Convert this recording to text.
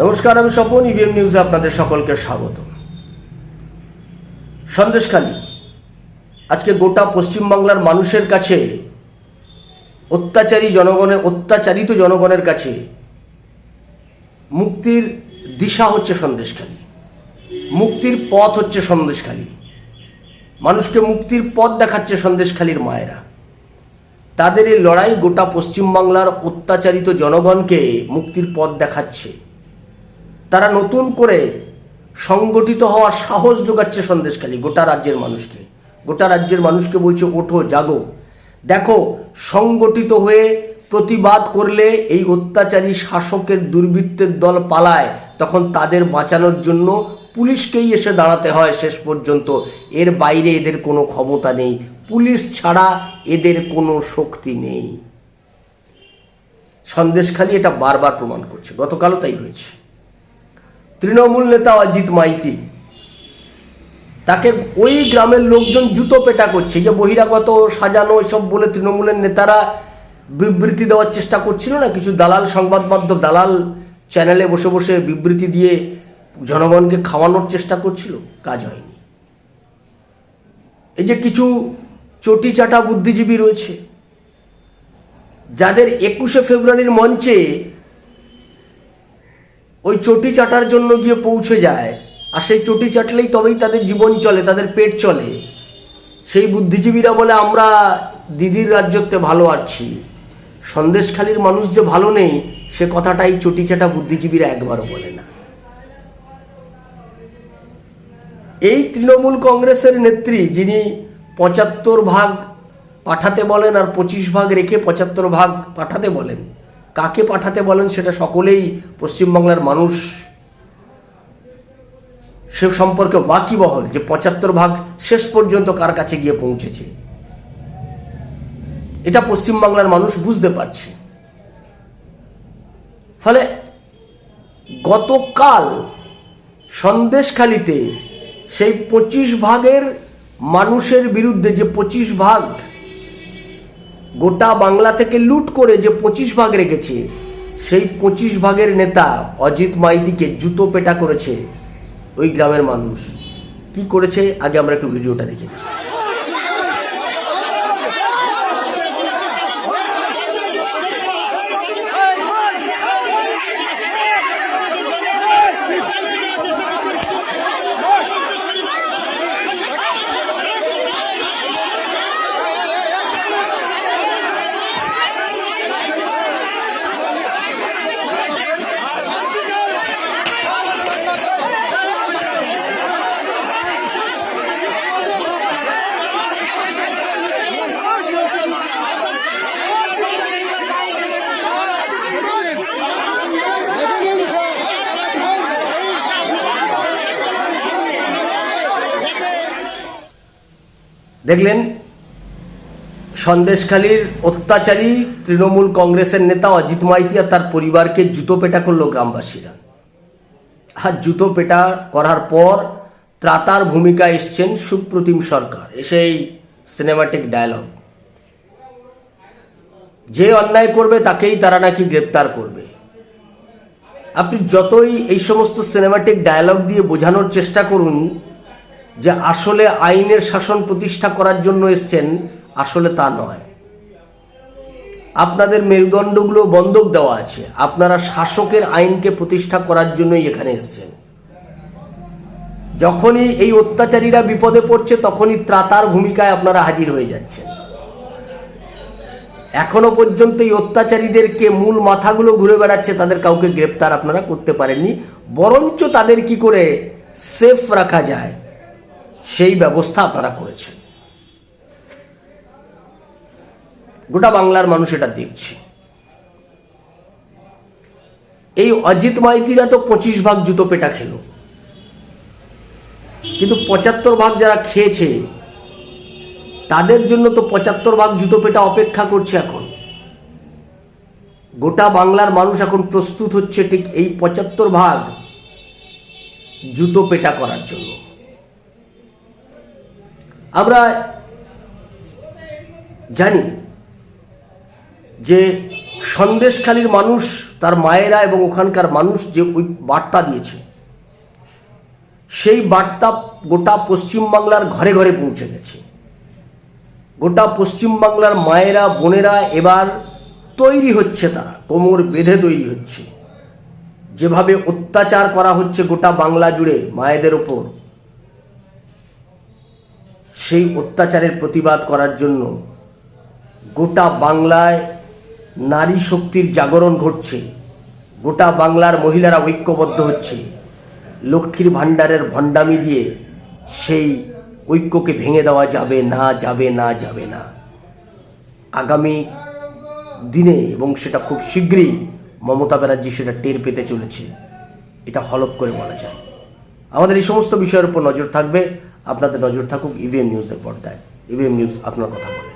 নমস্কার, আমি স্বপন ইভিএম নিউজে আপনাদের সকলকে স্বাগত। সন্দেশখালী, আজকে গোটা পশ্চিমবাংলার মানুষের কাছে, অত্যাচারী জনগণের অত্যাচারিত জনগণের কাছে মুক্তির দিশা হচ্ছে সন্দেশখালী। মুক্তির পথ হচ্ছে সন্দেশখালী। মানুষকে মুক্তির পথ দেখাচ্ছে সন্দেশখালীর মায়েরা। তাদের এই লড়াই গোটা পশ্চিমবাংলার অত্যাচারিত জনগণকে মুক্তির পথ দেখাচ্ছে। তারা নতুন করে সংগঠিত হওয়ার সাহস যোগাচ্ছে সন্দেশখালী, গোটা রাজ্যের মানুষকে। গোটা রাজ্যের মানুষকে বলছে, ওঠো, জাগো। দেখো, সংগঠিত হয়ে প্রতিবাদ করলে এই অত্যাচারী শাসকের দুর্বৃত্তের দল পালায়, তখন তাদের বাঁচানোর জন্য পুলিশকেই এসে দাঁড়াতে হয় শেষ পর্যন্ত। এর বাইরে এদের কোনো ক্ষমতা নেই। পুলিশ ছাড়া এদের কোনো শক্তি নেই। সন্দেশখালী এটা বারবার প্রমাণ করছে। গতকালও তাই হয়েছে। তৃণমূল নেতা অজিত মাইতি। তাকে ওই গ্রামের লোকজন জুতো পেটা করছে যে বহিরাগত সাজানো এসব বলে তৃণমূলের নেতারা বিবৃতি দেওয়ার চেষ্টা করছিল না? কিছু দালাল সংবাদ মাধ্যম, দালাল চ্যানেলে বসে বসে বিবৃতি দিয়ে জনগণকে খাওয়ানোর চেষ্টা করছিল, কাজ হয়নি। এই যে কিছু চটি চাটা বুদ্ধিজীবী রয়েছে, যাদের একুশে ফেব্রুয়ারির মঞ্চে ওই চটি চাটার জন্য গিয়ে পৌঁছে যায়। আর সেই চটি চাটলেই তবেই তাদের জীবন চলে, তাদের পেট চলে। সেই বুদ্ধিজীবীরা বলে, আমরা দিদির রাজ্যতে ভালো আছি। সন্দেশখালীর মানুষ যে ভালো নেই, সে কথাটাই চটি চাটা বুদ্ধিজীবীরা একবারও বলে না। এই তৃণমূল কংগ্রেসের নেত্রী, যিনি পঁচাত্তর ভাগ পাঠাতে বলেন আর পঁচিশ ভাগ রেখে পঁচাত্তর ভাগ পাঠাতে বলেন কাকে পাঠাতে বলেন সেটা সকলেই পশ্চিমবাংলার মানুষ। সে সম্পর্কে ওয়াকিবহল যে পঁচাত্তর ভাগ শেষ পর্যন্ত কার কাছে গিয়ে পৌঁছেছে। এটা পশ্চিমবাংলার মানুষ বুঝতে পারছে। ফলে গতকাল সন্দেশখালিতে সেই পঁচিশ ভাগের মানুষের বিরুদ্ধে যে পঁচিশ ভাগ গোটা বাংলা থেকে লুট করে যে পঁচিশ ভাগ রেখেছে, সেই পঁচিশ ভাগের নেতা অজিত মাইতিকে জুতো পেটা করেছে ওই গ্রামের মানুষ। কি করেছে? আগে আমরা একটু ভিডিওটা দেখি দেখলেন সন্দেশখালীর অত্যাচারী তৃণমূল কংগ্রেসের নেতা অজিত মাইতি আর তার পরিবারকে জুতো পেটা করল গ্রামবাসীরা। আর জুতো পেটা করার পর ত্রাতার ভূমিকা এসছেন সুপ্রতিম সরকার, এসেই সিনেমাটিক ডায়লগ যে অন্যায় করবে তাকেই তারা নাকি গ্রেপ্তার করবে। আপনি যতই এই সমস্ত সিনেমাটিক ডায়লগ দিয়ে বোঝানোর চেষ্টা করুন যে আসলে আইনের শাসন প্রতিষ্ঠা করার জন্য এসছেন, আসলে তা নয়। আপনাদের মেরুদণ্ডগুলো বন্ধক দেওয়া আছে। আপনারা শাসকের আইনকে প্রতিষ্ঠা করার জন্যই এখানে এসছেন। যখনই এই অত্যাচারীরা বিপদে পড়ছে, তখনই ত্রাতার ভূমিকায় আপনারা হাজির হয়ে যাচ্ছেন। এখনও পর্যন্ত এই অত্যাচারীদেরকে মূল মাথাগুলো ঘুরে বেড়াচ্ছে, তাদের কাউকে গ্রেপ্তার আপনারা করতে পারেননি। বরঞ্চ তাদের কি করে সেফ রাখা যায় সেই ব্যবস্থা আপনারা করেছেন। গোটা বাংলার মানুষ এটা দেখছে। এই অজিত মাইতিরা তো পঁচিশ ভাগ জুতো পেটা খেলো। কিন্তু পঁচাত্তর ভাগ যারা খেয়েছে, তাদের জন্য তো পঁচাত্তর ভাগ জুতো পেটা অপেক্ষা করছে এখন। গোটা বাংলার মানুষ এখন প্রস্তুত হচ্ছে ঠিক এই পঁচাত্তর ভাগ জুতো পেটা করার জন্য। আমরা জানি যে সন্দেশখালীর মানুষ, তার মায়েরা এবং ওখানকার মানুষ যে ওই বার্তা দিয়েছে, সেই বার্তা গোটা পশ্চিমবাংলার ঘরে ঘরে পৌঁছে গেছে। গোটা পশ্চিমবাংলার মায়েরা, বোনেরা এবার তৈরি হচ্ছে তারা, কোমর বেঁধে তৈরি হচ্ছে। যেভাবে অত্যাচার করা হচ্ছে গোটা বাংলা জুড়ে মায়েদের ওপর সেই অত্যাচারের প্রতিবাদ করার জন্য গোটা বাংলায় নারী শক্তির জাগরণ ঘটছে। গোটা বাংলার মহিলারা ঐক্যবদ্ধ হচ্ছে। লক্ষ্মীর ভাণ্ডারের ভণ্ডামি দিয়ে সেই ঐক্যকে ভেঙে দেওয়া যাবে না যাবে না যাবে না। আগামী দিনে, এবং সেটা খুব শীঘ্রই মমতা ব্যানার্জি সেটা টের পেতে চলেছে। এটা হলপ করে বলা যায়। আমাদের এই সমস্ত বিষয়ের উপর নজর থাকবে। আপনাদের নজর থাকুক ইভিএম নিউজের পর্দায়। ইভিএম নিউজ আপনার কথা বলে।